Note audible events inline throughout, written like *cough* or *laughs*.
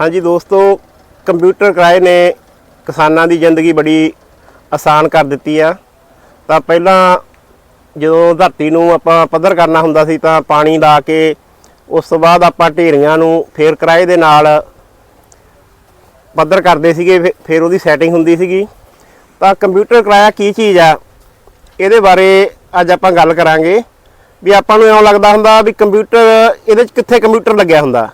ਹਾਂਜੀ ਦੋਸਤੋ, ਕੰਪਿਊਟਰ ਕਿਰਾਏ ਨੇ ਕਿਸਾਨਾਂ ਦੀ ਜ਼ਿੰਦਗੀ ਬੜੀ ਆਸਾਨ ਕਰ ਦਿੱਤੀ ਆ। ਤਾਂ ਪਹਿਲਾਂ ਜਦੋਂ ਧਰਤੀ ਨੂੰ ਆਪਾਂ ਪੱਧਰ ਕਰਨਾ ਹੁੰਦਾ ਸੀ ਤਾਂ ਪਾਣੀ ਲਾ ਕੇ ਉਸ ਤੋਂ ਬਾਅਦ ਆਪਾਂ ਢੇਰੀਆਂ ਨੂੰ ਫੇਰ ਕਿਰਾਏ ਦੇ ਨਾਲ ਪੱਧਰ ਕਰਦੇ ਸੀਗੇ ਫਿਰ- ਫਿਰ ਉਹਦੀ ਸੈਟਿੰਗ ਹੁੰਦੀ ਸੀਗੀ। ਤਾਂ ਕੰਪਿਊਟਰ ਕਿਰਾਇਆ ਕੀ ਚੀਜ਼ ਆ, ਇਹਦੇ ਬਾਰੇ ਅੱਜ ਆਪਾਂ ਗੱਲ ਕਰਾਂਗੇ। ਵੀ ਆਪਾਂ ਨੂੰ ਇਉਂ ਲੱਗਦਾ ਹੁੰਦਾ ਵੀ ਕੰਪਿਊਟਰ, ਇਹਦੇ ਚ ਕਿੱਥੇ ਕੰਪਿਊਟਰ ਲੱਗਿਆ ਹੁੰਦਾ।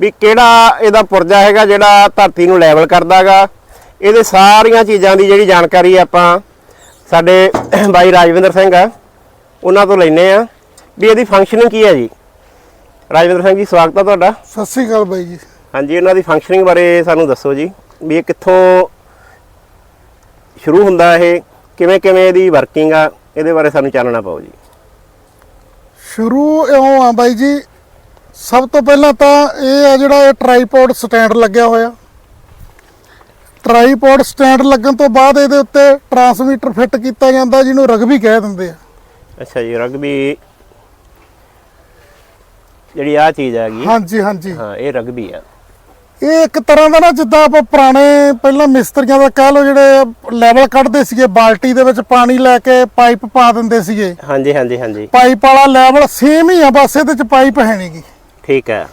ਵੀ ਕਿਹੜਾ ਇਹਦਾ ਪੁਰਜਾ ਹੈਗਾ ਜਿਹੜਾ ਧਰਤੀ ਨੂੰ ਲੈਵਲ ਕਰਦਾਗਾ। ਇਹਦੇ ਸਾਰੀਆਂ ਚੀਜ਼ਾਂ ਦੀ ਜਿਹੜੀ ਜਾਣਕਾਰੀ ਆਪਾਂ ਸਾਡੇ ਬਾਈ ਰਾਜਵਿੰਦਰ ਸਿੰਘ ਆ ਉਹਨਾਂ ਤੋਂ ਲੈਨੇ ਆ। ਵੀ ਇਹਦੀ ਫੰਕਸ਼ਨਿੰਗ ਕੀ ਹੈ ਜੀ? ਰਾਜਵਿੰਦਰ ਸਿੰਘ ਜੀ ਸਵਾਗਤ ਹੈ ਤੁਹਾਡਾ। ਸਤਿ ਸ੍ਰੀ ਅਕਾਲ ਬਾਈ ਜੀ। ਹਾਂਜੀ ਇਹਨਾਂ ਦੀ ਫੰਕਸ਼ਨਿੰਗ ਬਾਰੇ ਸਾਨੂੰ ਦੱਸੋ ਜੀ ਵੀ ਇਹ ਕਿੱਥੋਂ ਸ਼ੁਰੂ ਹੁੰਦਾ ਇਹ ਕਿਵੇਂ ਕਿਵੇਂ ਇਹਦੀ ਵਰਕਿੰਗ ਆ ਇਹਦੇ ਬਾਰੇ ਸਾਨੂੰ ਚਾਨਣਾ ਪਾਓ ਜੀ। ਸ਼ੁਰੂ ਇਉਂ ਆ ਬਾਈ ਜੀ ਸਭ ਤੋਂ ਪਹਿਲਾਂ ਤਾਂ ਇਹ ਆ ਜਿਹੜਾ ਇਹ ਟ੍ਰਾਈਪੋਡ ਸਟੈਂਡ ਲੱਗਿਆ ਹੋਇਆ। ਟ੍ਰਾਈਪੋਡ ਸਟੈਂਡ ਲੱਗਣ ਤੋਂ ਬਾਅਦ ਇਹਦੇ ਉੱਤੇ ਟਰਾਂਸਮਿਟਰ ਫਿੱਟ ਕੀਤਾ ਜਾਂਦਾ ਜਿਹਨੂੰ ਰਗਬੀ ਕਹਿ ਦਿੰਦੇ ਆ। ਅੱਛਾ ਜੀ ਰਗਬੀ ਜਿਹੜੀ ਆ ਚੀਜ਼ ਹੈਗੀ। ਹਾਂਜੀ ਹਾਂਜੀ। ਹਾਂ ਇਹ ਰਗਬੀ ਆ। ਇਹ ਇੱਕ ਤਰ੍ਹਾਂ ਦਾ ਨਾ ਜਿੱਦਾਂ ਆਪਾਂ ਪੁਰਾਣੇ ਪਹਿਲਾਂ ਮਿਸਤਰੀਆਂ ਦਾ ਕਹਿ ਲਓ ਜਿਹੜੇ ਲੈਵਲ ਕੱਢਦੇ ਸੀਗੇ ਬਾਲਟੀ ਦੇ ਵਿੱਚ ਪਾਣੀ ਲੈ ਕੇ ਪਾਈਪ ਪਾ ਦਿੰਦੇ ਸੀਗੇ। ਹਾਂਜੀ ਹਾਂਜੀ ਹਾਂਜੀ। ਪਾਈਪ ਵਾਲਾ ਲੈਵਲ ਸੇਮ ਹੀ ਆ ਬਸ ਇਹਦੇ ਚ ਪਾਈਪ ਹੈ ਨਹੀਂਗੀ ਠੀਕ ਹੈ।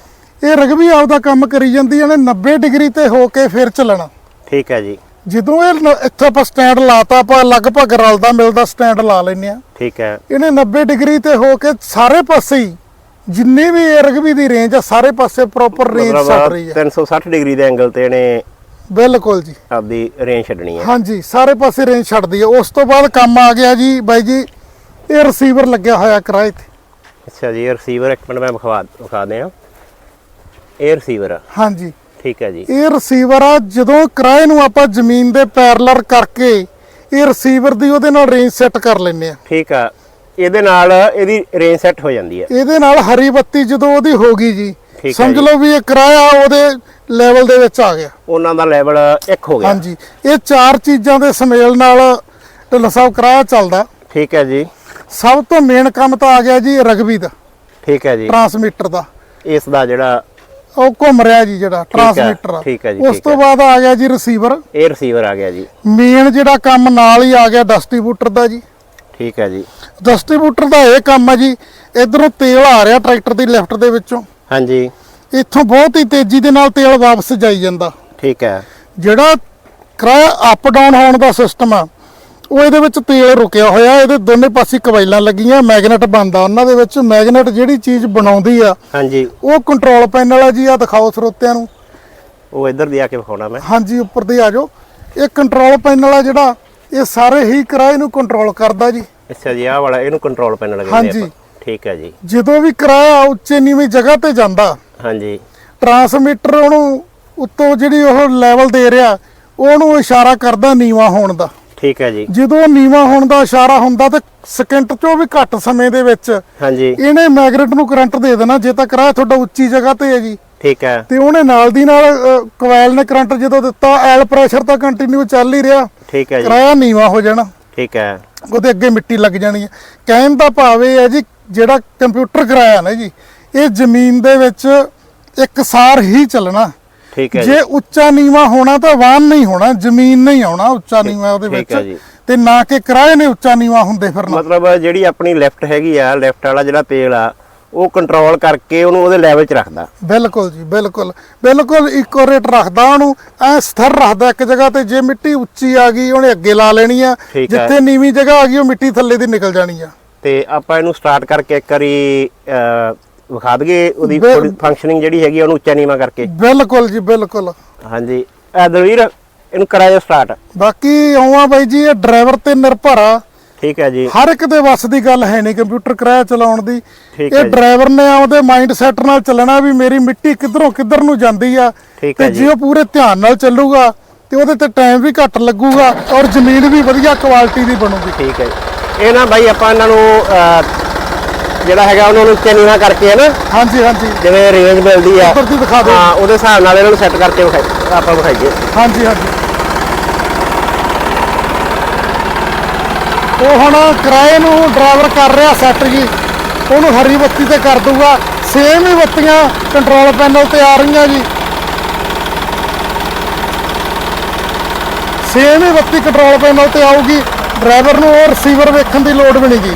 ਇਹ ਰਗਬੀ ਆਪਦਾ ਕੰਮ ਕਰੀ ਜਾਂਦੀ ਇਹਨੇ 90 ਡਿਗਰੀ ਤੇ ਹੋ ਕੇ ਫਿਰ ਚੱਲਣਾ। ਠੀਕ ਹੈ ਜੀ। ਜਦੋਂ ਇਹ ਨ- ਇੱਥੇ ਆਪਾਂ ਸਟੈਂਡ ਲਾਤਾ ਆਪਾਂ ਲਗਭਗ ਰਲਦਾ ਮਿਲਦਾ ਸਟੈਂਡ ਲਾ ਲੈਨੇ ਆ ਠੀਕ ਹੈ। ਇਹਨੇ 90 ਡਿਗਰੀ ਤੇ ਹੋ ਕੇ ਸਾਰੇ ਪਾਸੇ ਹੀ ਜਿੰਨੀ ਵੀ ਇਹ ਰਗਬੀ ਦੀ ਰੇਂਜ ਆ ਸਾਰੇ ਪਾਸੇ ਪ੍ਰੋਪਰ ਰੇਂਜ ਸੱਟ ਮਤਲਬ ਰਹੀ ਆ 360 ਡਿਗਰੀ ਦੇ ਐਂਗਲ ਤੇ ਇਹਨੇ ਬਿਲਕੁਲ ਜੀ। ਆਪਦੀ ਰੇਂਜ ਛੱਡਣੀ ਹੈ। ਹਾਂਜੀ ਸਾਰੇ ਪਾਸੇ ਰੇਂਜ ਛੱਡਦੀ ਆ ਉਸ ਤੋਂ ਬਾਅਦ ਕੰਮ ਆ ਗਿਆ ਜੀ ਬਾਈ ਜੀ ਇਹ ਰਿਸੀਵਰ ਲੱਗਿਆ ਹੋਇਆ ਕਿਰਾਏ ਤੇ। ਅੱਛਾ ਜੀ ਇਹ ਰਿਸੀਵਰ ਇੱਕ ਮਿੰਟ ਮੈਂ ਵਿਖਵਾ ਵਿਖਾ ਦਿਆਂ। ਇਹ ਰਿਸੀਵਰ ਆ। ਹਾਂਜੀ। ਠੀਕ ਹੈ ਜੀ। ਇਹ ਰਿਸੀਵਰ ਆ ਜਦੋਂ ਕਿਰਾਏ ਨੂੰ ਆਪਾਂ ਜ਼ਮੀਨ ਦੇ ਪੈਰਲਰ ਕਰਕੇ ਇਹ ਰਿਸੀਵਰ ਦੀ ਉਹਦੇ ਨਾਲ ਰੇਂਜ ਸੈੱਟ ਕਰ ਲੈਨੇ ਆ। ਠੀਕ ਆ। ਇਹਦੇ ਨਾਲ ਇਹਦੀ ਰੇਂਜ ਸੈੱਟ ਹੋ ਜਾਂਦੀ ਹੈ ਇਹਦੇ ਨਾਲ ਹਰੀ ਬੱਤੀ ਜਦੋਂ ਉਹਦੀ ਹੋ ਗਈ ਜੀ ਸਮਝ। ਲਓ ਵੀ ਇਹ ਕਿਰਾਇਆ ਉਹਦੇ ਲੈਵਲ ਦੇ ਵਿੱਚ ਆ ਗਿਆ। ਉਹਨਾਂ ਦਾ ਲੈਵਲ ਇੱਕ ਹੋ ਗਿਆ। ਹਾਂਜੀ। ਇਹ ਚਾਰ ਚੀਜ਼ਾਂ ਦੇ ਸਮੇਲ ਨਾਲ ਢਿੱਲੋਂ ਸਾਹਿਬ ਕਿਰਾਇਆ ਚੱਲਦਾ। ਠੀਕ ਹੈ ਜੀ। ਸਭ ਤੋਂ ਮੇਨ ਕੰਮ ਤਾਂ ਆ ਗਿਆ ਜੀ ਰਗਬੀ ਦਾ ਠੀਕ ਹੈ ਜੀ। ਟਰਾਂਸਮਿਟਰ ਦਾ। ਇਸ ਦਾ ਜਿਹੜਾ ਉਹ ਘੁੰਮ ਰਿਹਾ ਜੀ ਜਿਹੜਾ ਟਰਾਂਸਮਿਟਰ ਆ। ਠੀਕ ਹੈ ਜੀ, ਉਸ ਤੋਂ ਹੈ। ਬਾਅਦ ਆ ਗਿਆ ਜੀ ਰਿਸੀਵਰ ਇਹ ਰਿਸੀਵਰ ਆ ਗਿਆ ਜੀ। ਮੇਨ ਜਿਹੜਾ ਕੰਮ ਨਾਲ ਹੀ ਆ ਗਿਆ ਡਿਸਟ੍ਰੀਬਿਊਟਰ ਦਾ ਜੀ। ਠੀਕ ਹੈ ਜੀ। ਡਿਸਟ੍ਰੀਬਿਊਟਰ ਦਾ ਇਹ ਕੰਮ ਆ ਜੀ ਇਧਰੋਂ ਤੇਲ ਆ ਰਿਹਾ ਟਰੈਕਟਰ ਦੀ ਲੈਫਟ ਦੇ ਵਿੱਚੋਂ। ਹਾਂਜੀ। ਇੱਥੋਂ ਬਹੁਤ ਹੀ ਤੇਜ਼ੀ ਦੇ ਨਾਲ ਤੇਲ ਵਾਪਸ ਜਾਈ ਜਾਂਦਾ। ਠੀਕ ਹੈ। ਜਿਹੜਾ ਕਿਰਾਇਆ ਅਪ ਡਾਊਨ ਹੋਣ ਦਾ ਸਿਸਟਮ ਆ ਉਹ ਇਹਦੇ ਵਿੱਚ ਤੇਲ ਰੁਕਿਆ ਹੋਇਆ ਇਹਦੇ ਦੋਨੇ ਪਾਸੇ ਕਵਾਇਲਾਂ ਲੱਗੀਆਂ ਮੈਗਨੇਟ ਬੰਦਾ ਉਹਨਾਂ ਦੇ ਵਿੱਚ। ਮੈਗਨੇਟ ਜਿਹੜੀ ਚੀਜ਼ ਬਣਾਉਂਦੀ ਆ ਹਾਂਜੀ। ਉਹ ਕੰਟਰੋਲ ਪੈਨਲ ਆ ਜੀ ਆ ਦਿਖਾਓ ਸਰੋਤਿਆਂ ਨੂੰ। ਉਹ ਇੱਧਰ ਦੀ ਆ ਕੇ ਵਿਖਾਉਣਾ ਮੈਂ। ਹਾਂਜੀ ਉੱਪਰ ਦੀ ਆ ਜਾਓ। ਇਹ ਕੰਟਰੋਲ ਪੈਨਲ ਆ ਜਿਹੜਾ ਇਹ ਸਾਰੇ ਹੀ ਕਿਰਾਏ ਨੂੰ ਕੰਟਰੋਲ ਕਰਦਾ ਜੀ। ਅੱਛਾ ਜੀ ਆਹ ਵਾਲਾ ਇਹਨੂੰ ਕੰਟਰੋਲ ਪੈਨਲ ਕਹਿੰਦੇ ਹਾਂਜੀ। ਠੀਕ ਹੈ ਜੀ। ਜਦੋਂ ਵੀ ਕਿਰਾਇਆ ਉੱਚੇ ਨੀਵੀਂ ਜਗ੍ਹਾ ਤੇ ਜਾਂਦਾ। ਹਾਂਜੀ। ਟਰਾਂਸਮਿਟਰ ਉਹਨੂੰ ਉੱਤੋਂ ਜਿਹੜੀ ਉਹ ਲੈਵਲ ਦੇ ਰਿਹਾ ਉਹਨੂੰ ਇਸ਼ਾਰਾ ਕਰਦਾ ਨੀਵਾ ਹੋਣ ਦਾ। ਠੀਕ ਹੈ ਜੀ। ਜਦੋਂ ਨੀਵਾ ਹੋਣ ਦਾ ਇਸ਼ਾਰਾ ਹੁੰਦਾ ਤੇ ਸਕਿੰਟ ਚੋਂ ਵੀ ਘੱਟ ਸਮੇਂ ਦੇ ਵਿੱਚ ਹਾਂਜੀ। ਇਹਨੇ ਮੈਗਨੇਟ ਨੂੰ ਕਰੰਟ ਦੇ ਦੇਣਾ ਜੇ ਤਾਂ ਕਿਰਾਇਆ ਤੁਹਾਡਾ ਉੱਚੀ ਜਗ੍ਹਾ ਤੇ ਹੈ ਜੀ। ਠੀਕ ਹੈ। ਤੇ ਉਹਨੇ ਨਾਲ ਦੀ ਨਾਲ ਕੋਇਲ ਨੇ ਕਰੰਟ ਜਦੋਂ ਦਿੱਤਾ ਐਲ ਪ੍ਰੈਸ਼ਰ ਤਾਂ ਕੰਟੀਨਿਊ ਚੱਲ ਹੀ ਰਿਹਾ। ਠੀਕ ਹੈ ਜੀ। ਕਿਰਾਇਆ ਨੀਵਾ ਹੋ ਜਾਣਾ। ਠੀਕ ਹੈ। ਉਹਦੇ ਅੱਗੇ ਮਿੱਟੀ ਲੱਗ ਜਾਣੀ ਹੈ। ਕਹਿਣ ਦਾ ਭਾਵ ਇਹ ਹੈ ਜੀ ਜਿਹੜਾ ਕੰਪਿਊਟਰ ਕਰਾਇਆ ਨਾ ਜੀ ਇਹ ਜ਼ਮੀਨ ਦੇ ਵਿੱਚ ਇੱਕਸਾਰ ਹੀ ਚੱਲਣਾ। ਠੀਕ ਹੈ ਜੇ ਉੱਚਾ ਨੀਵਾ ਹੋਣਾ ਤਾਂ ਵਾਹਨ ਨਹੀਂ ਹੋਣਾ ਜ਼ਮੀਨ ਨਹੀਂ ਆਉਣਾ ਉੱਚਾ ਨੀਵਾ ਉਹਦੇ। ਵਿੱਚ। ਤੇ ਨਾ ਕਿ ਕਿਰਾਏ ਨੇ ਉੱਚਾ ਨੀਵਾ ਹੁੰਦੇ ਫਿਰਨਾ। ਮਤਲਬ ਜਿਹੜੀ ਆਪਣੀ ਲੈਫਟ ਹੈਗੀ ਆ ਲੈਫਟ ਵਾਲਾ ਜਿਹੜਾ ਤੇਲ ਆ ਉਹ ਕੰਟਰੋਲ ਕਰਕੇ ਉਹਨੂੰ ਉਹਦੇ ਲੈਵਲ 'ਚ ਰੱਖਦਾ। ਬਿਲਕੁਲ ਜੀ ਬਿਲਕੁਲ। ਬਿਲਕੁਲ ਇਕੋ ਰੇਟ ਰੱਖਦਾ ਉਹਨੂੰ ਐ ਸਥਿਰ ਰੱਖਦਾ ਇੱਕ ਜਗ੍ਹਾ ਤੇ ਜੇ ਮਿੱਟੀ ਉੱਚੀ ਆ ਗਈ ਉਹਨੇ ਅੱਗੇ ਲਾ ਲੈਣੀ ਆ। ਜਿੱਥੇ ਨੀਵੀਂ ਜਗ੍ਹਾ ਆ ਗਈ ਉਹ ਮਿੱਟੀ ਥੱਲੇ ਦੀ ਨਿਕਲ ਜਾਣੀ ਆ। ਤੇ ਆਪਾਂ ਇਹਨੂੰ ਸਟਾਰਟ ਕਰਕੇ ਇੱਕ ਵਾਰੀ ਵਿਖਾ ਦਈਏ ਉਹਦੀ ਬਿਲ- ਫੰਕਸ਼ਨਿੰਗ ਜਿਹੜੀ ਹੈਗੀ ਆ ਉਹਨੂੰ ਉੱਚਾ ਨੀਵਾਂ ਕਰਕੇ। ਬਿਲਕੁਲ ਜੀ ਬਿਲਕੁਲ। ਹਾਂਜੀ। ਇਹ ਦਲਵੀਰ ਇਹਨੂੰ ਕਰਾਇਆ ਸਟਾਰਟ ਬਾਕੀ ਆਉਆ ਬਾਈ ਜੀ ਇਹ ਡਰਾਈਵਰ ਤੇ ਨਿਰਭਰ ਆ। ਠੀਕ ਹੈ ਜੀ। ਹਰ ਇੱਕ ਦੇ ਵੱਸ ਦੀ ਗੱਲ ਹੈ ਨਹੀਂ ਕੰਪਿਊਟਰ ਕਿਰਾਇਆ ਚਲਾਉਣ ਦੀ। ਠੀਕ ਹੈ ਇਹ ਜੀ। ਡਰਾਈਵਰ ਨੇ ਆਪਦੇ ਮਾਈਂਡ ਸੈਟ ਨਾਲ ਚੱਲਣਾ ਵੀ ਮੇਰੀ ਮਿੱਟੀ ਕਿੱਧਰੋਂ ਕਿੱਧਰ ਨੂੰ ਜਾਂਦੀ ਆ। ਠੀਕ ਹੈ ਤੇ ਜੀ। ਜੇ ਉਹ ਪੂਰੇ ਧਿਆਨ ਨਾਲ ਚੱਲੂਗਾ ਤੇ ਉਹਦੇ ਤੇ ਟਾਈਮ ਵੀ ਘੱਟ ਲੱਗੂਗਾ ਔਰ ਜ਼ਮੀਨ ਵੀ ਵਧੀਆ ਕੁਆਲਿਟੀ ਦੀ ਬਣੂਗੀ। ਠੀਕ ਹੈ ਜੀ। ਇਹ ਨਾ ਬਾਈ ਆਪਾਂ ਇਹਨਾਂ ਨੂੰ ਅਹ, ਜਿਹੜਾ ਹੈਗਾ ਉਹਨਾਂ ਨੂੰ ਚਨੀਵਾ ਕਰਕੇ ਹੈ ਨਾ? ਹਾਂਜੀ ਹਾਂਜੀ। ਜਿਵੇਂ ਰੇਂਜ ਮਿਲਦੀ ਆ। ਦਿਖਾ ਦਿਓ। ਹਾਂ ਉਹਦੇ ਹਿਸਾਬ ਨਾਲ ਇਹਨਾਂ ਨੂੰ ਸੈੱਟ ਕਰਕੇ ਵਿਖਾਈ ਆਪਾਂ ਵਿਖਾਈਏ। ਹਾਂਜੀ ਹਾਂਜੀ। ਉਹ ਹੁਣ ਕਿਰਾਏ ਨੂੰ ਡਰਾਈਵਰ ਕਰ ਰਿਹਾ ਸੈੱਟ ਜੀ। ਉਹਨੂੰ ਹਰੀ ਬੱਤੀ ਤੇ ਕਰ ਦੂਗਾ ਸੇਮ ਹੀ ਬੱਤੀਆਂ ਕੰਟਰੋਲ ਪੈਨਲ ਤੇ ਆ ਰਹੀਆਂ ਜੀ। ਸੇਮ ਹੀ ਬੱਤੀ ਕੰਟਰੋਲ ਪੈਨਲ ਤੇ ਆਊਗੀ। ਡਰਾਈਵਰ ਨੂੰ ਉਹ ਰਿਸੀਵਰ ਵੇਖਣ ਦੀ ਲੋੜ ਵੀ ਨਹੀਂਗੀ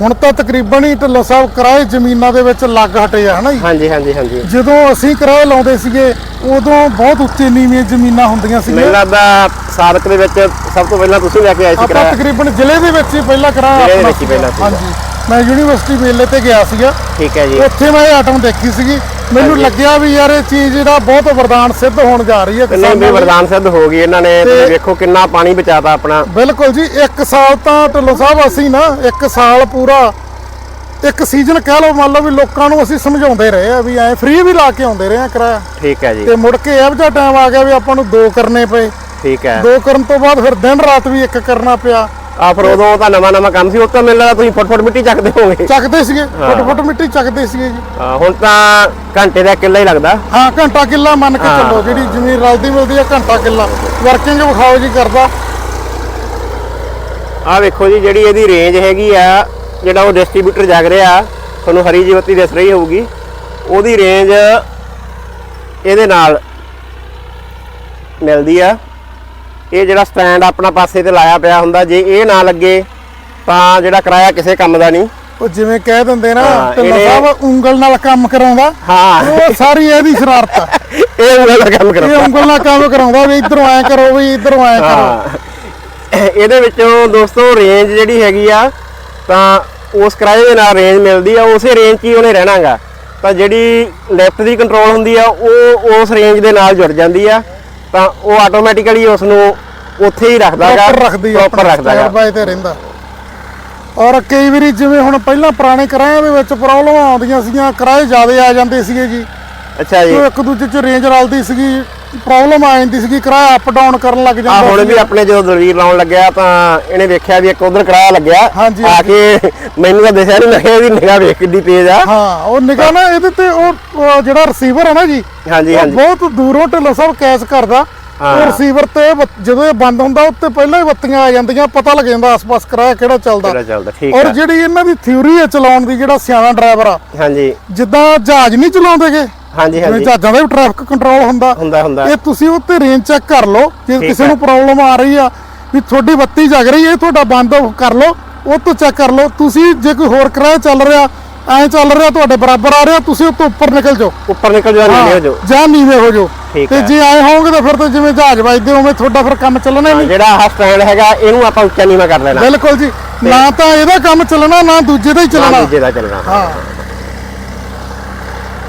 ਹੁਣ ਤਾਂ ਤਕਰੀਬਨ ਹੀ ਢਿੱਲੋਂ ਸਾਹਿਬ ਕਿਰਾਏ ਜ਼ਮੀਨਾਂ ਦੇ ਵਿੱਚ ਲੱਗ ਹਟੇ ਆ ਹਨਾ ਜੀ? ਹਾਂਜੀ ਹਾਂਜੀ ਹਾਂਜੀ। ਜਦੋਂ ਅਸੀਂ ਕਿਰਾਏ ਲਾਉਂਦੇ ਸੀਗੇ ਉਦੋਂ ਬਹੁਤ ਉੱਚੇ ਨੀਵੀਆਂ ਜ਼ਮੀਨਾਂ ਹੁੰਦੀਆਂ ਮੈਨੂੰ ਸੀਗੀਆਂ ਲੱਗਦਾ ਸਾਧਕ ਦੇ ਵਿੱਚ ਸਭ ਤੋਂ ਪਹਿਲਾਂ ਤੁਸੀਂ ਲੈ ਕੇ ਆਏ ਸੀ ਆਪਾਂ ਕਿਰਾਇਆ। ਤਕਰੀਬਨ ਜ਼ਿਲ੍ਹੇ ਦੇ ਵਿੱਚ ਹੀ ਪਹਿਲਾ ਕਿਰਾਇਆ ਜ਼ਿਲ੍ਹੇ ਦੇ ਆਪਣਾ ਵਿੱਚ ਹੀ ਪਹਿਲਾਂ। ਹਾਂਜੀ। ਮੈਂ ਯੂਨੀਵਰਸਿਟੀ ਮੇਲੇ ਤੇ ਗਿਆ ਸੀਗਾ। ਠੀਕ ਹੈ ਜੀ। ਉੱਥੇ ਮੈਂ ਇਹ ਆਈਟਮ ਦੇਖੀ ਸੀਗੀ। ਮੈਨੂੰ। ਲੱਗਿਆ ਵੀ ਯਾਰ ਇਹ ਚੀਜ਼ ਜਿਹੜਾ ਬਹੁਤ ਵਰਦਾਨ ਸਿੱਧ ਹੋਣ ਜਾ ਰਹੀ ਹੈ ਨਹੀਂ ਕਿਸਾਨਾਂ ਲਈ। ਵਰਦਾਨ ਸਿੱਧ ਹੋ ਗਈ ਇਹਨਾਂ ਨੇ ਤੁਸੀਂ ਵੇਖੋ ਕਿੰਨਾ ਪਾਣੀ ਬਚਾਤਾ ਆਪਣਾ। ਬਿਲਕੁਲ ਜੀ ਇੱਕ ਸਾਲ ਤਾਂ ਢਿੱਲੋਂ ਸਾਹਿਬ ਅਸੀਂ ਨਾ ਇੱਕ ਸਾਲ ਪੂਰਾ ਇੱਕ ਸੀਜ਼ਨ ਕਹਿ ਲਓ ਮੰਨ ਲਓ ਵੀ ਲੋਕਾਂ ਨੂੰ ਅਸੀਂ ਸਮਝਾਉਂਦੇ ਰਹੇ ਆ ਵੀ ਐ ਫ੍ਰੀ ਵੀ ਲਾ ਕੇ ਆਉਂਦੇ ਰਹੇ ਆ ਕਿਰਾਇਆ। ਠੀਕ ਹੈ ਜੀ। ਤੇ ਮੁੜ ਕੇ ਇਹੋ ਜਿਹਾ ਟਾਈਮ ਆ ਗਿਆ ਵੀ ਆਪਾਂ ਨੂੰ ਦੋ ਕਰਨੇ ਪਏ। ਠੀਕ ਹੈ। ਦੋ ਕਰਨ ਤੋਂ ਬਾਅਦ ਫਿਰ ਦਿਨ ਰਾਤ ਵੀ ਇੱਕ ਕਰਨਾ ਪਿਆ। ਆ ਫਿਰ ਉਦੋਂ ਤਾਂ ਨਵਾਂ ਨਵਾਂ ਕੰਮ ਸੀ ਉਹ ਤਾਂ ਮੈਨੂੰ ਲੱਗਦਾ ਤੁਸੀਂ ਫੁੱਟ ਫੁੱਟ ਮਿੱਟੀ ਚੱਕਦੇ ਹੋਗੇ ਚੱਕਦੇ ਸੀਗੇ ਫੁੱਟ ਫੁੱਟ ਮਿੱਟੀ ਚੱਕਦੇ ਸੀਗੇ ਜੀ। ਹਾਂ, ਹੁਣ ਤਾਂ ਘੰਟੇ ਦਾ ਕਿੱਲਾ ਹੀ ਲੱਗਦਾ। ਹਾਂ ਘੰਟਾ ਕਿੱਲਾ ਮੰਨ ਕੇ। ਚੱਲੋ ਜਿਹੜੀ ਜ਼ਮੀਨ ਰਲਦੀ ਮਿਲਦੀ ਆ ਘੰਟਾ ਕਿੱਲਾ। ਵਰਕਿੰਗ ਵਿਖਾਓ ਜੀ ਕਰਦਾ। ਆ ਵੇਖੋ ਜੀ ਜਿਹੜੀ ਇਹਦੀ ਰੇਂਜ ਹੈਗੀ ਆ ਜਿਹੜਾ ਉਹ ਡਿਸਟ੍ਰੀਬਿਊਟਰ ਜਗ ਰਿਹਾ ਤੁਹਾਨੂੰ ਹਰੀ ਜੀ ਬੱਤੀ ਦਿਸ ਰਹੀ ਹੋਊਗੀ। ਉਹਦੀ ਰੇਂਜ ਇਹਦੇ ਨਾਲ ਮਿਲਦੀ ਆ। ਇਹ ਜਿਹੜਾ ਸਟੈਂਡ ਆਪਣਾ ਪਾਸੇ ਤੇ ਲਾਇਆ ਪਿਆ ਹੁੰਦਾ ਜੇ ਇਹ ਨਾ ਲੱਗੇ ਤਾਂ ਜਿਹੜਾ ਕਿਰਾਇਆ ਕਿਸੇ ਕੰਮ ਦਾ ਨਹੀਂ। ਉਹ ਜਿਵੇਂ ਕਹਿ ਦਿੰਦੇ ਨਾ ਢਿੱਲੋਂ ਸਾਹਿਬ ਉਂਗਲ ਨਾਲ ਕੰਮ ਕਰਾਉਂਦਾ ਹਾਂ। ਉਹ ਸਾਰੀ ਇਹਦੀ ਸ਼ਰਾਰਤ ਆ। *laughs* ਇਹ ਵਾਲਾ ਕੰਮ ਕਰੋ ਇਹ ਉਂਗਲ ਨਾਲ ਕੰਮ ਕਰਾਉਂਦਾ ਵੀ ਇਧਰੋਂ ਐ ਕਰੋ ਵੀ ਇਧਰੋਂ ਐ ਕਰੋ। *laughs* ਇਹਦੇ ਵਿੱਚੋਂ ਦੋਸਤੋ ਰੇਂਜ ਜਿਹੜੀ ਹੈਗੀ ਆ ਤਾਂ ਉਸ ਕਿਰਾਏ ਦੇ ਨਾਲ ਰੇਂਜ ਮਿਲਦੀ ਆ ਉਸੇ ਰੇਂਜ 'ਚ ਹੀ ਉਹਨੇ ਰਹਿਣਾਗਾ। ਤਾਂ ਜਿਹੜੀ ਲੈਫਟ ਦੀ ਕੰਟਰੋਲ ਹੁੰਦੀ ਆ ਉਹ ਉਸ ਰੇਂਜ ਦੇ ਨਾਲ ਜੁੜ ਜਾਂਦੀ ਆ। ਤਾਂ ਉਹ ਆਟੋਮੈਟਿਕਲੀ ਉਸ ਨੂੰ ਉੱਥੇ ਹੀ ਰੱਖਦਾਗਾ ਪ੍ਰੋਪਰ ਰੱਖਦੀ ਆ ਪ੍ਰੋਪਰ ਰੱਖਦਾਗਾ। ਬਾਈ ਤੇ ਰਹਿੰਦਾ। ਔਰ ਕਈ ਵਾਰੀ ਜਿਵੇਂ ਹੁਣ ਪਹਿਲਾਂ ਪੁਰਾਣੇ ਕਿਰਾਇਆਂ ਦੇ ਵਿੱਚ ਪ੍ਰੋਬਲਮ ਆਉਂਦੀਆਂ ਸੀਗੀਆਂ ਕਿਰਾਏ ਜ਼ਿਆਦੇ ਆ ਜਾਂਦੇ ਸੀਗੇ ਜੀ। ਅੱਛਾ ਜੀ। ਉਹ ਇੱਕ ਦੂਜੇ ਚ ਰੇਂਜ ਰਲਦੀ ਸੀਗੀ ਪ੍ਰੋਬਲਮ ਆ ਜਾਂਦੀ ਸੀਗੀ ਕਿਰਾਇਆ ਅਪ ਡਾਊਨ ਕਰਨ ਲੱਗ ਆ ਜਾਂਦਾ ਹੁਣ ਵੀ। ਆਪਣੇ ਜਦੋਂ ਦਲਵੀਰ ਲਾਉਣ ਲੱਗਿਆ ਤਾਂ ਇਹਨੇ ਵੇਖਿਆ ਵੀ ਇੱਕ ਉਧਰ ਕਿਰਾਇਆ ਲੱਗਿਆ। ਹਾਂਜੀ, ਆ ਕੇ ਮੈਨੂੰ ਤਾਂ ਦਿਸਿਆ ਨਹੀਂ ਮੈਂ ਕਿਹਾ ਇਹਦੀ ਨਿਗਾਹ ਵੇਖ ਕਿੱਡੀ ਤੇਜ਼ ਆ। ਹਾਂ ਉਹ ਨਿਗਾਹ ਨਾ ਇਹਦੇ ਤੇ ਉਹ ਉਹ ਜਿਹੜਾ ਰਿਸੀਵਰ ਹੈ ਨਾ ਜੀ ਹਾਂਜੀ ਉਹ ਹਾਂਜੀ। ਬਹੁਤ ਦੂਰੋਂ ਢਿੱਲੋਂ ਸਾਹਿਬ ਕੈਚ ਕਰਦਾ। ਹਾਂ। ਉਹ ਰਿਸੀਵਰ ਤੇ ਬੱਤ- ਜਦੋਂ ਇਹ ਬੰਦ ਹੁੰਦਾ ਉੱਤੇ ਪਹਿਲਾਂ ਹੀ ਬੱਤੀਆਂ ਆ ਜਾਂਦੀਆਂ ਪਤਾ ਲੱਗ ਜਾਂਦਾ ਆਸ-ਪਾਸ ਕਿਰਾਇਆ ਕਿਹੜਾ ਚੱਲਦਾ। ਕਿਹੜਾ ਚੱਲਦਾ ਠੀਕ ਔਰ ਆ। ਜਿਹੜੀ ਇਹਨਾਂ ਦੀ ਥਿਊਰੀ ਹੈ ਚਲਾਉਣ ਦੀ ਜਿਹੜਾ ਸਿਆਣਾ ਡਰਾਈਵਰ ਆ ਹਾਂਜੀ। ਜਿੱਦਾਂ ਜਹਾਜ਼ ਨਹੀਂ ਚਲਾਉਂਦੇਗੇ ਹਾਂਜੀ ਹਾਂਜੀ। ਜਹਾਜ਼ਾਂ ਦਾ ਵੀ ਟ੍ਰੈਫਿਕ ਕੰਟਰੋਲ ਹੁੰਦਾ। ਹੁੰਦਾ ਹੁੰਦਾ। ਇਹ ਤੁਸੀਂ ਉੱਤੇ ਰੇਂਜ ਚੈੱਕ ਕਰ ਲਓ ਜੇ ਕਿਸੇ। ਨੂੰ ਪ੍ਰੋਬਲਮ ਆ ਰਹੀ ਆ ਵੀ ਤੁਹਾਡੀ ਬੱਤੀ ਜਗ ਰਹੀ ਹੈ ਤੁਹਾਡਾ ਬੰਦ ਕਰ ਲਓ ਉਹ ਤੋਂ ਚੈੱਕ ਕਰ ਲਓ। ਤੁਸੀਂ ਜੇ ਕੋਈ ਹੋਰ ਕਿਰਾਇਆ ਚੱਲ ਰਿਹਾ ਐ ਚੱਲ ਰਿਹਾ ਤੁਹਾਡੇ ਬਰਾਬਰ ਆ ਰਿਹਾ ਤੁਸੀਂ ਉਹ ਤੋਂ ਉੱਪਰ ਨਿਕਲ ਜਾਓ। ਉੱਪਰ ਨਿਕਲ ਜਾਓ ਨੀਵੇਂ ਹੋ ਜਾਓ। ਜਾਂ ਨੀਵੇਂ ਹੋ ਜਾਓ। ਤੇ। ਜੇ ਆਏ ਹੋਵੋਗੇ ਤਾਂ ਫਿਰ ਤਾਂ ਜਿਵੇਂ ਜਹਾਜ਼ ਵੱਜਦੇ ਹੋਵੇਂ ਤੁਹਾਡਾ ਫਿਰ ਕੰਮ ਚੱਲਣਾ ਨਹੀਂ। ਜਿਹੜਾ ਆਹ ਸਟੈਂਡ ਹੈਗਾ ਇਹਨੂੰ ਆਪਾਂ ਉੱਚਾ ਨੀਵਾਂ ਕਰ ਲੈਣਾ। ਬਿਲਕੁਲ ਜੀ। ਨਾ ਤਾਂ ਇਹਦਾ ਕੰਮ ਚੱਲਣਾ ਨਾ ਦੂਜੇ ਦਾ ਹੀ ਚੱਲਣਾ। ਦੂਜੇ ਦਾ ਚੱਲਣਾ। ਹਾਂ।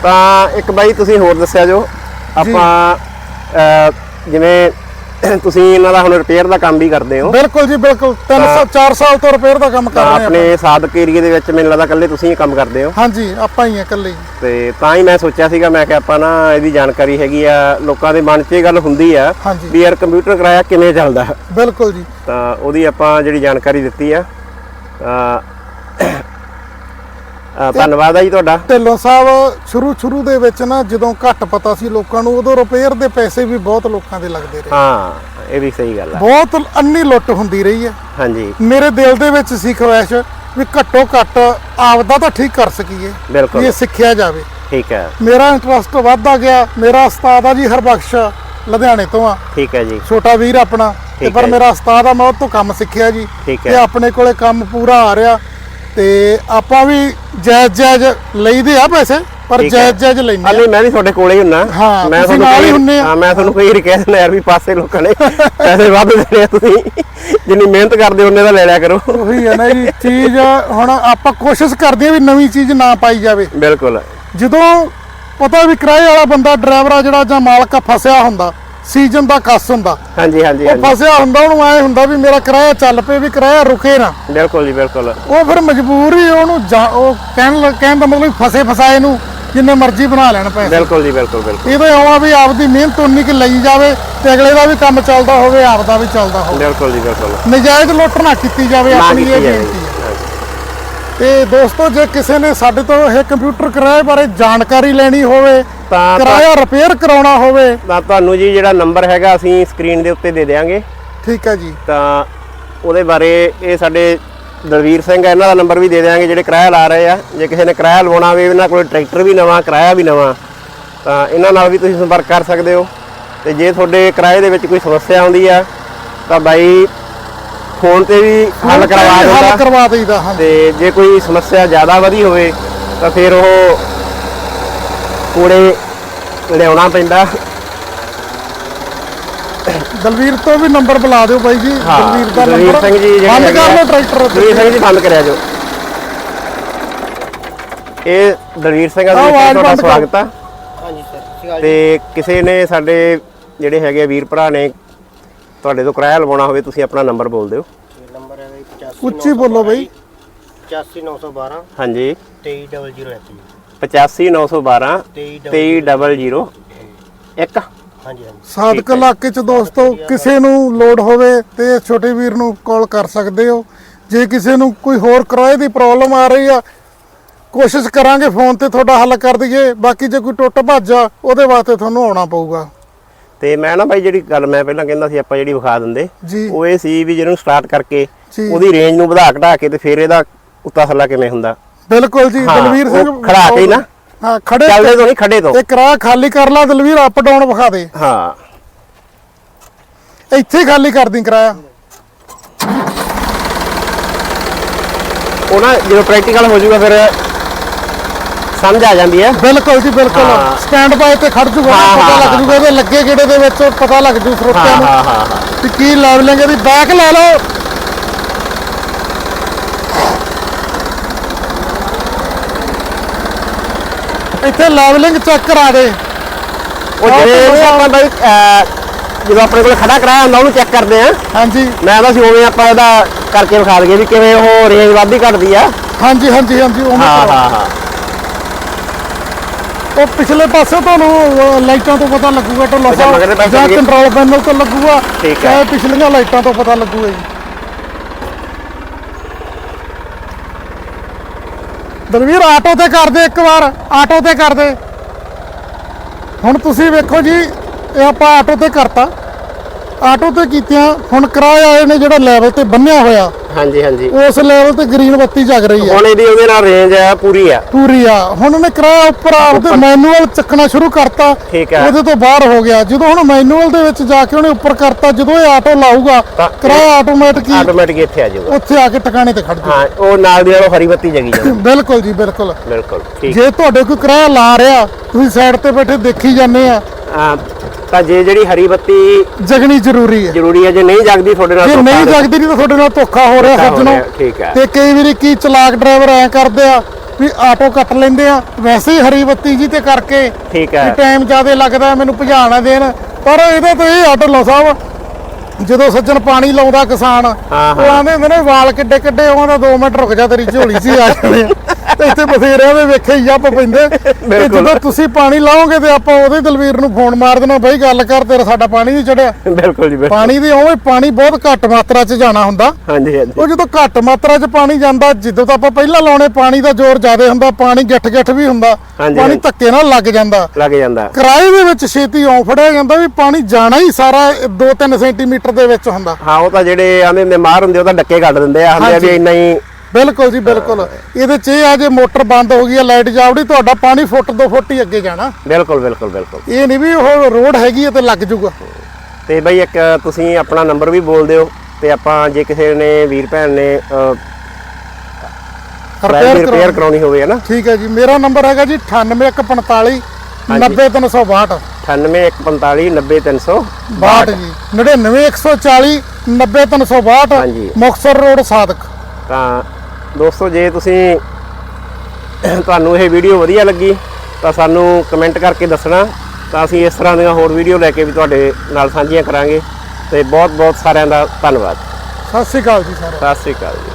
ਤਾਂ ਇੱਕ ਬਾਈ ਤੁਸੀਂ ਹੋਰ ਦੱਸਿਆ ਜੋ ਆਪਾਂ ਜਿਵੇਂ ਤੁਸੀਂ ਇਹਨਾਂ ਦਾ ਹੁਣ ਰਿਪੇਅਰ ਦਾ ਕੰਮ ਵੀ ਕਰਦੇ ਹੋ। ਬਿਲਕੁਲ ਜੀ ਬਿਲਕੁਲ। 3 ਸਾਲ 4 ਸਾਲ ਤੋਂ ਰਿਪੇਅਰ ਦਾ ਕੰਮ ਕਰ ਰਹੇ ਹਾਂ ਆਪਣੇ ਸਾਧਕ ਏਰੀਏ ਦੇ ਵਿੱਚ ਮੈਨੂੰ ਲੱਗਦਾ ਇਕੱਲੇ ਤੁਸੀਂ ਹੀ ਕੰਮ ਕਰਦੇ ਹੋ। ਹਾਂਜੀ ਆਪਾਂ ਹੀ ਆ ਇਕੱਲੇ। ਤੇ ਤਾਂ ਹੀ ਮੈਂ ਸੋਚਿਆ ਸੀਗਾ ਮੈਂ ਕਿ ਆਪਾਂ ਨਾ ਇਹਦੀ ਜਾਣਕਾਰੀ ਹੈਗੀ ਆ ਲੋਕਾਂ ਦੇ ਮਨ 'ਚ ਇਹ ਗੱਲ ਹੁੰਦੀ ਆ ਵੀ ਯਾਰ ਕੰਪਿਊਟਰ ਕਰਾਇਆ ਕਿਵੇਂ ਚੱਲਦਾ। ਬਿਲਕੁਲ ਜੀ। ਤਾਂ ਉਹਦੀ ਆਪਾਂ ਜਿਹੜੀ ਜਾਣਕਾਰੀ ਦਿੱਤੀ ਆ ਧੰਨਵਾਦ ਆ ਜੀ ਤੁਹਾਡਾ। ਢਿੱਲੋਂ ਸਾਹਿਬ ਸ਼ੁਰੂ ਸ਼ੁਰੂ ਦੇ ਵਿੱਚ ਨਾ ਜਦੋਂ ਘੱਟ ਪਤਾ ਸੀ ਲੋਕਾਂ ਨੂੰ ਉਦੋਂ ਰਿਪੇਅਰ ਦੇ ਪੈਸੇ ਵੀ ਬਹੁਤ ਲੋਕਾਂ ਦੇ ਲੱਗਦੇ ਰਹੇ। ਹਾਂ ਇਹ ਵੀ ਸਹੀ ਗੱਲ ਆ। ਬਹੁਤ ਅੰਨੀ ਲੁੱਟ ਹੁੰਦੀ ਰਹੀ ਹੈ। ਹਾਂਜੀ। ਮੇਰੇ ਦਿਲ ਦੇ ਵਿੱਚ ਸੀ ਖਵਾਇਸ਼ ਵੀ ਘੱਟੋ ਘੱਟ ਆਪਦਾ ਤਾਂ ਠੀਕ ਕਰ ਸਕੀਏ ਵੀ ਬਿਲਕੁਲ ਇਹ ਸਿੱਖਿਆ ਜਾਵੇ। ਠੀਕ ਹੈ। ਮੇਰਾ ਇੰਟਰਸਟ ਵੱਧਦਾ ਗਿਆ। ਮੇਰਾ ਉਸਤਾਦ ਆ ਜੀ ਹਰਬਖਸ਼ ਲੁਧਿਆਣੇ ਤੋਂ ਆ। ਠੀਕ ਹੈ ਜੀ। ਛੋਟਾ ਵੀਰ ਆਪਣਾ ਤੇ ਪਰ। ਮੇਰਾ ਉਸਤਾਦ ਆ ਮੈਂ ਉਹ ਤੋਂ ਕੰਮ ਸਿੱਖਿਆ ਜੀ। ਤੇ ਆਪਣੇ ਕੋਲੇ ਕੰਮ ਪੂਰਾ ਆ ਰਿਹਾ। ਤੇ ਆਪਾਂ ਵੀ ਜਾਇਜ਼ ਜਾਇਜ਼ ਲਈਦੇ ਆ ਪੈਸੇ ਪਰ। ਜਾਇਜ਼ ਜਾਇਜ਼ ਲੈਂਦੇ ਆ। ਨਹੀਂ ਮੈਂ ਵੀ ਤੁਹਾਡੇ ਕੋਲੇ ਹੀ ਹੁੰਨਾ। ਮੈਂ ਤੁਹਾਨੂੰ ਨਾਲ ਹੀ ਹੁੰਨੇ ਮੈਂ ਤੁਹਾਨੂੰ ਕਈ ਕਹਿ ਦਿੰਦਾ ਯਾਰ ਵੀ ਪਾਸੇ ਲੋਕਾਂ ਨੇ *laughs* ਪੈਸੇ ਵੱਧ ਦੇਣੇ ਤੁਸੀਂ। ਜਿੰਨੀ ਮਿਹਨਤ ਕਰਦੇ ਉਹਨੇ ਦਾ ਲੈ ਲਿਆ ਕਰੋ। ਉਹੀ ਹੈ ਨਾ ਜੀ ਚੀਜ਼ ਹੁਣ ਆਪਾਂ ਕੋਸ਼ਿਸ਼ ਕਰਦੇ ਆ ਵੀ ਨਵੀਂ ਚੀਜ਼ ਨਾ ਪਾਈ ਜਾਵੇ। ਬਿਲਕੁਲ। ਜਦੋਂ ਪਤਾ ਵੀ ਕਿਰਾਏ ਵਾਲਾ ਬੰਦਾ ਡਰਾਈਵਰ ਆ ਜਿਹੜਾ ਜਾਂ ਮਾਲਕ ਆ ਫਸਿਆ ਹੁੰਦਾ ਸੀਜ਼ਨ ਦਾ ਕੱਸ ਹੁੰਦਾ। ਹਾਂਜੀ ਹਾਂਜੀ ਉਹ ਫਸਿਆ ਹੁੰਦਾ ਉਹਨੂੰ ਐ ਹੁੰਦਾ ਵੀ ਮੇਰਾ ਕਿਰਾਇਆ ਚੱਲ ਪਏ ਵੀ ਕਿਰਾਇਆ ਰੁਕੇ ਨਾ। ਬਿਲਕੁਲ ਜੀ ਬਿਲਕੁਲ। ਉਹ ਫਿਰ ਮਜਬੂਰ ਹੀ ਉਹਨੂੰ ਉਹ ਕਹਿਣ ਕਹਿਣ ਦਾ ਮਤਲਬ ਫਸੇ ਫਸਾਏ ਨੂੰ ਜਿੰਨੇ ਮਰਜ਼ੀ ਬਣਾ ਲੈਣ ਪੈਸੇ। ਬਿਲਕੁਲ ਜੀ ਬਿਲਕੁਲ ਬਿਲਕੁਲ। ਇਹਦੇ ਆਉਣਾ ਵੀ ਆਪਦੀ ਮਿਹਨਤ ਉਨੀ ਕਿ ਲਈ ਜਾਵੇ ਤੇ ਅਗਲੇ ਦਾ ਵੀ ਕੰਮ ਚੱਲਦਾ ਹੋਵੇ ਆਪਦਾ ਵੀ ਚੱਲਦਾ ਹੋਵੇ। ਬਿਲਕੁਲ ਜੀ ਬਿਲਕੁਲ। ਨਜਾਇਜ਼ ਲੁੱਟ ਨਾ ਕੀਤੀ ਜਾਵੇ ਆਪਣੀ ਇਹ ਬੇਨਤੀ। ਤੇ ਦੋਸਤੋ ਜੇ ਕਿਸੇ ਨੇ ਸਾਡੇ ਤੋਂ ਇਹ ਕੰਪਿਊਟਰ ਕਿਰਾਏ ਬਾਰੇ ਜਾਣਕਾਰੀ ਲੈਣੀ ਹੋਵੇ ਤਾਂ ਕਿਰਾਇਆ ਰਿਪੇਅਰ ਕਰਾਉਣਾ ਹੋਵੇ ਤਾਂ ਤੁਹਾਨੂੰ ਜੀ ਜਿਹੜਾ ਨੰਬਰ ਹੈਗਾ ਅਸੀਂ ਸਕਰੀਨ ਦੇ ਉੱਤੇ ਦੇ ਦੇਵਾਂਗੇ ਠੀਕ ਹੈ ਜੀ। ਤਾਂ ਉਹਦੇ ਬਾਰੇ ਇਹ ਸਾਡੇ ਦਲਵੀਰ ਸਿੰਘ ਹੈ ਇਹਨਾਂ ਦਾ ਨੰਬਰ ਵੀ ਦੇ ਦਿਆਂਗੇ ਜਿਹੜੇ ਕਿਰਾਇਆ ਲਾ ਰਹੇ ਆ। ਜੇ ਕਿਸੇ ਨੇ ਕਿਰਾਇਆ ਲਵਾਉਣਾ ਹੋਵੇ ਇਹਨਾਂ ਕੋਲ ਟਰੈਕਟਰ ਵੀ ਨਵਾਂ ਕਿਰਾਇਆ ਵੀ ਨਵਾਂ ਤਾਂ ਇਹਨਾਂ ਨਾਲ ਵੀ ਤੁਸੀਂ ਸੰਪਰਕ ਕਰ ਸਕਦੇ ਹੋ। ਤੇ ਜੇ ਤੁਹਾਡੇ ਕਿਰਾਏ ਦੇ ਵਿੱਚ ਕੋਈ ਸਮੱਸਿਆ ਆਉਂਦੀ ਆ ਤਾਂ ਬਾਈ ਫੋਨ ਤੇ ਵੀ ਹੱਲ ਕਰਵਾ ਹੱਲ ਦਿੰਦਾ ਕਰਵਾ ਦੇਈਦਾ ਹਾਂ। ਤੇ ਜੇ ਕੋਈ ਸਮੱਸਿਆ ਜ਼ਿਆਦਾ ਵਧੀ ਹੋਵੇ ਤਾਂ ਫਿਰ ਉਹ ਕੂੜੇ ਲਿਆਉਣਾ ਪੈਂਦਾ। ਦਲਵੀਰ ਤੋਂ ਵੀ ਨੰਬਰ ਬੁਲਾ ਦਿਓ ਬਾਈ ਜੀ। ਦਲਵੀਰ ਦਾ ਦਲਵੀਰ ਨੰਬਰ ਸਿੰਘ ਜੀ ਜਿਹੜੇ ਬੰਦ ਹੈਗੇ ਕਰ ਆ, ਲਓ ਟਰੈਕਟਰ ਦਲਵੀਰ ਸਿੰਘ ਜੀ ਬੰਦ ਕਰਿਆ ਜੋ ਇਹ ਦਲਵੀਰ ਸਿੰਘ ਆਹ ਦਾ ਆਵਾਜ਼ ਤੁਹਾਡਾ ਬੰਦ ਕਰ। ਸਵਾਗਤ ਆ। ਹਾਂਜੀ ਸਰ। ਤੇ ਕਿਸੇ ਨੇ ਸਾਡੇ ਜਿਹੜੇ ਹੈਗੇ ਆ ਵੀਰ ਭਰਾ ਨੇ ਤੁਹਾਡੇ ਤੋਂ ਕਿਰਾਇਆ ਲਵਾਉਣਾ ਹੋਵੇ ਤੁਸੀਂ ਆਪਣਾ ਨੰਬਰ ਬੋਲ ਦਿਓ। ਨੰਬਰ ਹੈ 85 ਉੱਚੀ ਬੋਲੋ ਬਈ। 85912 ਹਾਂਜੀ। 23001 ਜੀ। 85912 23 23001 ਇੱਕ। ਹਾਂਜੀ ਹਾਂਜੀ। ਸਾਦਕ ਇਲਾਕੇ ਚ ਦੋਸਤੋ ਕਿਸੇ ਨੂੰ ਲੋਡ ਹੋਵੇ ਤੇ ਇਸ ਛੋਟੇ ਵੀਰ ਨੂੰ ਕਾਲ ਕਰ ਸਕਦੇ ਹੋ। ਜੇ ਕਿਸੇ ਨੂੰ ਕੋਈ ਹੋਰ ਕਿਰਾਏ ਦੀ ਪ੍ਰੋਬਲਮ ਆ ਰਹੀ ਆ ਕੋਸ਼ਿਸ਼ ਕਰਾਂਗੇ ਫੋਨ ਤੇ ਤੁਹਾਡਾ ਹੱਲ ਕਰ ਦਈਏ। ਬਾਕੀ ਜੇ ਕੋਈ ਟੁੱਟ ਭੱਜ ਆ ਉਹਦੇ ਵਾਸਤੇ ਤੁਹਾਨੂੰ ਆਉਣਾ ਪਊਗਾ। ਤੇ ਮੈਂ ਨਾ ਬਾਈ ਜਿਹੜੀ ਗੱਲ ਮੈਂ ਪਹਿਲਾਂ ਕਹਿੰਦਾ ਸੀ ਆਪਾਂ ਜਿਹੜੀ ਵਿਖਾ ਦਿੰਦੇ ਉਹ ਇਹ ਸੀ ਵੀ ਜਿਹਨੂੰ ਸਟਾਰਟ ਕਰਕੇ। ਉਹਦੀ ਰੇਂਜ ਨੂੰ ਵਧਾ ਘਟਾ ਕੇ ਤੇ ਫਿਰ ਇਹਦਾ ਉੱਤਾ ਥੱਲਾ ਕਿਵੇਂ ਹੁੰਦਾ। ਬਿਲਕੁਲ ਜੀ ਦਲਵੀਰ ਸਿੰਘ ਖੜਾ ਕੇ ਨਾ। ਹਾਂ ਖੜੇ ਚੱਲਦੇ ਤੋਂ ਨਹੀਂ ਖੜੇ ਤੋਂ। ਇਹ ਕਿਰਾਇਆ ਖਾਲੀ ਕਰ ਲਾ ਦਲਵੀਰ ਅਪ ਡਾਊਨ ਵਿਖਾ ਦੇ। ਹਾਂ। ਇੱਥੇ ਖਾਲੀ ਕਰ ਦੀ ਕਿਰਾਇਆ। ਉਹ ਨਾ ਜਦੋਂ ਪ੍ਰੈਕਟੀਕਲ ਹੋ ਜਾਊਗਾ ਫਿਰ ਸਮਝ ਆ ਜਾਂਦੀ ਹੈ। ਬਿਲਕੁਲ ਜੀ ਬਿਲਕੁਲ। ਹਾਂ। ਸਟੈਂਡ ਬਾਏ ਤੇ ਖੜ ਜੂਗਾ ਹਾਂ, ਪਤਾ ਹਾਂ, ਲੱਗ। ਜੂਗਾ ਇਹਦੇ ਲੱਗੇ ਕਿਹੜੇ ਦੇ ਵਿੱਚ ਪਤਾ ਲੱਗ ਜੂ ਹਾਂ ਸਰੋਤਿਆਂ ਨੂੰ। ਹਾਂ ਹਾਂ ਹਾਂ। ਵੀ ਕੀ ਲੈਵਲਿੰਗ ਇਹਦੀ? ਬੈਕ ਲੈ ਲਓ। ਇੱਥੇ ਲੈਵਲਿੰਗ ਚੈੱਕ ਕਰਾ ਦੇ। ਉਹ ਜਿਹੜੇ ਆਪਾਂ ਬਾਈ ਅਹ, ਜਦੋਂ ਆਪਣੇ ਕੋਲ ਖੜਾ ਕਰਾਇਆ ਹੁੰਦਾ ਉਹਨੂੰ ਚੈੱਕ ਕਰਦੇ ਆ ਹਾਂਜੀ। ਮੈਂ ਤਾਂ ਸੀ ਉਵੇਂ ਆਪਾਂ ਇਹਦਾ ਕਰਕੇ ਵਿਖਾ ਦਈਏ ਵੀ ਕਿਵੇਂ ਉਹ ਰੇਂਜ ਵੱਧਦੀ ਘਟਦੀ ਆ। ਹਾਂਜੀ ਹਾਂਜੀ ਹਾਂਜੀ ਉਵੇਂ ਹਾਂ। ਹਾਂ ਹਾਂ। ਉਹ ਪਿਛਲੇ ਪਾਸੇ ਤੁਹਾਨੂੰ ਅਹ, ਲਾਈਟਾਂ ਤੋਂ ਪਤਾ ਲੱਗੂਗਾ ਢੋਲਾ ਅੱਛਾ, ਮਗਰਲੇ ਸਾਹਿਬ ਪਾਸੇ ਜਾਂ ਕੰਟਰੋਲ ਪੈਨਲ ਤੋਂ ਲੱਗੂਗਾ ਠੀਕ ਹੈ। ਚਾਹੇ ਪਿਛਲੀਆਂ ਲਾਈਟਾਂ ਤੋਂ ਪਤਾ ਲੱਗੂਗਾ ਜੀ। ਦਲਵੀਰ ਆਟੋ ਤੇ ਕਰ ਦੇ ਇੱਕ ਵਾਰ ਆਟੋ ਤੇ ਕਰ ਦੇ। ਹੁਣ ਤੁਸੀਂ ਵੇਖੋ ਜੀ ਇਹ ਆਪਾਂ ਆਟੋ ਤੇ ਕਰਤਾ। ਆਟੋ ਤੇ ਕੀਤਿਆਂ ਹੁਣ ਕਿਰਾਇਆ ਆਏ ਨੇ ਜਿਹੜਾ ਲੈਵਲ ਤੇ ਬੰਨਿਆ ਹੋਇਆ। ਹਾਂਜੀ ਹਾਂਜੀ। ਉਸ ਲੈਵਲ ਤੇ ਗ੍ਰੀਨ ਬੱਤੀ ਜਗ ਰਹੀ ਹੈ। ਹੁਣ ਇਹਦੀ ਉਹਦੇ ਨਾਲ ਰੇਂਜ ਆ ਪੂਰੀ ਆ। ਪੂਰੀ ਆ। ਹੁਣ ਉਹਨੇ ਕਿਰਾਇਆ ਉੱਪਰ ਆਪਦੇ ਮੈਨੂਅਲ ਚੱਕਣਾ ਸ਼ੁਰੂ ਕਰਤਾ। ਠੀਕ। ਉਹਦੇ ਤੋਂ ਬਾਹਰ ਹੋ ਗਿਆ। ਜਦੋਂ ਹੁਣ ਮੈਨੂਅਲ ਦੇ ਵਿੱਚ ਜਾ ਕੇ ਉਹਨੇ ਉੱਪਰ ਕਰਤਾ ਜਦੋਂ ਇਹ ਆਟੋ ਲਾਊਗਾ ਕਿਰਾਇਆ ਆਟੋਮੈਟਿਕ ਹੀ ਆਟੋਮੈਟਿਕ ਇੱਥੇ ਆ ਜਾਊਗਾ। ਉੱਥੇ ਆ ਕੇ ਟਿਕਾਣੇ ਤੇ ਖੜ ਜੂ ਹਾਂ ਉਹ ਨਾਲ ਦੀ ਨਾਲ ਹਰੀ ਬੱਤੀ ਜਗੀ ਜਾਊ *coughs* ਬਿਲਕੁਲ ਜੀ ਬਿਲਕੁਲ। ਬਿਲਕੁਲ ਠੀਕ। ਜੇ ਤੁਹਾਡੇ ਕੋਈ ਕਿਰਾਇਆ ਲਾ ਰਿਹਾ ਤੁਸੀਂ ਸਾਈਡ ਤੇ ਬੈਠੇ ਦੇਖੀ ਜਾਂਦੇ ਆ। ਤਾਂ ਜੇ ਜਿਹੜੀ ਹਰੀ ਬੱਤੀ ਜਗਣੀ ਜ਼ਰੂਰੀ ਹੈ ਜ਼ਰੂਰੀ ਹੈ ਜੇ ਨਹੀਂ ਜਗਦੀ ਤੁਹਾਡੇ ਨਾਲ ਜੇ ਨਹੀਂ। ਜਗਦੀ ਨਹੀਂ ਤਾਂ ਤੁਹਾਡੇ ਨਾਲ ਧੋਖਾ ਹੋ ਰਿਹਾ ਸੱਜਣੋ ਠੀਕ ਹੈ। ਤੇ ਕਈ ਵਾਰੀ ਕੀ ਚਲਾਕ ਡਰਾਈਵਰ ਐ ਕਰਦੇ ਆ ਵੀ ਆਟੋ ਕੱਟ ਲੈਂਦੇ ਆ ਵੈਸੇ ਹੀ ਹਰੀ ਬੱਤੀ ਜੀ ਤੇ ਕਰਕੇ ਠੀਕ ਹੈ ਟਾਈਮ ਜ਼ਿਆਦਾ ਲੱਗਦਾ ਮੈਨੂੰ ਭਜਾਣਾ ਦੇਣ ਪਰ ਇਹਦੇ ਤੋਂ ਇਹ ਆਟੋ ਲੋ ਸਾਹਿਬ ਜਦੋਂ ਸੱਜਣ ਪਾਣੀ ਲਾਉਂਦਾ ਕਿਸਾਨ। ਉਹ ਆਂਦੇ ਹੁੰਦੇ ਨੇ ਵਾਲ ਕਿੱਡੇ ਕਿੱਡੇ ਉਹਨਾਂ ਦਾ 2 ਮਿੰਟ ਰੁਕ ਜਾ ਤੇਰੀ ਝੋਲੀ ਆ ਜਾਣੇ ਆ। ਇੱਥੇ ਬਥੇਰਿਆਂ ਦੇ ਵੇਖੇ ਹੀ ਜੱਪ ਪੈਂਦੇ। ਤੇ। ਜਦੋਂ ਤੁਸੀਂ ਪਾਣੀ ਲਾਓਗੇ ਤੇ ਆਪਾਂ ਉਹਦੇ ਦਲਵੀਰ ਨੂੰ ਫੋਨ ਮਾਰ ਦੇਣਾ ਬਈ ਗੱਲ ਕਰ ਤੇਰਾ ਸਾਡਾ ਪਾਣੀ ਨਹੀਂ ਚੜਿਆ। ਬਿਲਕੁਲ ਜੀ ਪਾਣੀ ਦੀ ਉਵੇਂ ਪਾਣੀ ਬਹੁਤ ਘੱਟ ਮਾਤਰਾ 'ਚ ਜਾਣਾ ਹੁੰਦਾ। ਹਾਂਜੀ ਹਾਂਜੀ। ਉਹ ਜਦੋਂ ਘੱਟ ਮਾਤਰਾ 'ਚ ਪਾਣੀ ਜਾਂਦਾ ਜਿੱਦੋਂ ਤਾਂ ਆਪਾਂ ਪਹਿਲਾਂ ਲਾਉਣੇ ਪਾਣੀ ਦਾ ਜ਼ੋਰ ਜ਼ਿਆਦਾ ਹੁੰਦਾ ਪਾਣੀ ਗਿੱਠ ਗਿੱਠ ਵੀ ਹੁੰਦਾ ਪਾਣੀ। ਧੱਕੇ ਨਾਲ ਲੱਗ ਜਾਂਦਾ। ਲੱਗ ਜਾਂਦਾ। ਕਿਰਾਏ ਦੇ ਵਿੱਚ ਛੇਤੀ ਆਉਂ ਫੜਿਆ ਜਾਂਦਾ ਵੀ ਪਾਣੀ ਜਾਣਾ ਹੀ ਸਾਰਾ 2-3 ਸੈਂਟੀਮੀਟਰ ਦੇ ਵਿੱਚ ਹੁੰਦਾ। ਹਾਂ ਉਹ ਤਾਂ ਜਿਹੜੇ ਆਂਦੇ ਨੇ ਮਾਰ ਹੁੰਦੇ ਉਹ ਤਾਂ ਡੱਕੇ ਕੱਢ ਦਿੰਦੇ ਆ। ਆ ਵੀ। ਇੰਨਾ ਹੀ ਬਿਲਕੁਲ ਜੀ ਬਿਲਕੁਲ। ਇਹਦੇ 'ਚ ਇਹ ਆ ਜੇ ਮੋਟਰ ਬੰਦ ਹੋ ਗਈ ਆ ਲਾਈਟ ਜਾਵੜੀ ਤੁਹਾਡਾ ਪਾਣੀ ਫੁੱਟ ਦੋ ਫੁੱਟ ਹੀ ਅੱਗੇ ਜਾਣਾ। ਬਿਲਕੁਲ ਬਿਲਕੁਲ ਬਿਲਕੁਲ। ਇਹ ਨਹੀਂ ਵੀ ਉਹ ਰੋਡ ਹੈਗੀ ਹੈ ਤੇ ਲੱਗ ਜੂਗਾ। ਤੇ ਬਈ ਇੱਕ ਤੁਸੀਂ ਆਪਣਾ ਨੰਬਰ ਵੀ ਬੋਲ ਦਿਓ ਤੇ ਆਪਾਂ ਜੇ ਕਿਸੇ ਨੇ ਵੀਰ ਭੈਣ ਨੇ ਰਿਪੇਅਰ ਕਰਾਉਣੀ। ਹੋਵੇ ਹਨਾ? ਠੀਕ ਹੈ ਜੀ। ਮੇਰਾ ਨੰਬਰ ਹੈਗਾ ਜੀ 98145 90362 98145 90300 62 ਜੀ। 99140 90362 ਹਾਂਜੀ। ਮੁਕਤਸਰ ਰੋਡ ਸਾਦਕ। ਤਾਂ ਦੋਸਤੋ ਜੇ ਤੁਸੀਂ ਤੁਹਾਨੂੰ ਇਹ ਵੀਡੀਓ ਵਧੀਆ ਲੱਗੀ ਤਾਂ ਸਾਨੂੰ ਕਮੈਂਟ ਕਰਕੇ ਦੱਸਣਾ। ਤਾਂ ਅਸੀਂ ਇਸ ਤਰ੍ਹਾਂ ਦੀਆਂ ਹੋਰ ਵੀਡੀਓ ਲੈ ਕੇ ਵੀ ਤੁਹਾਡੇ ਨਾਲ ਸਾਂਝੀਆਂ ਕਰਾਂਗੇ। ਤੇ ਬਹੁਤ ਬਹੁਤ ਸਾਰਿਆਂ ਦਾ ਧੰਨਵਾਦ। ਸਤਿ ਸ਼੍ਰੀ ਅਕਾਲ ਜੀ ਸਾਰਿਆਂ। ਸਤਿ ਸ੍ਰੀ ਅਕਾਲ ਜੀ।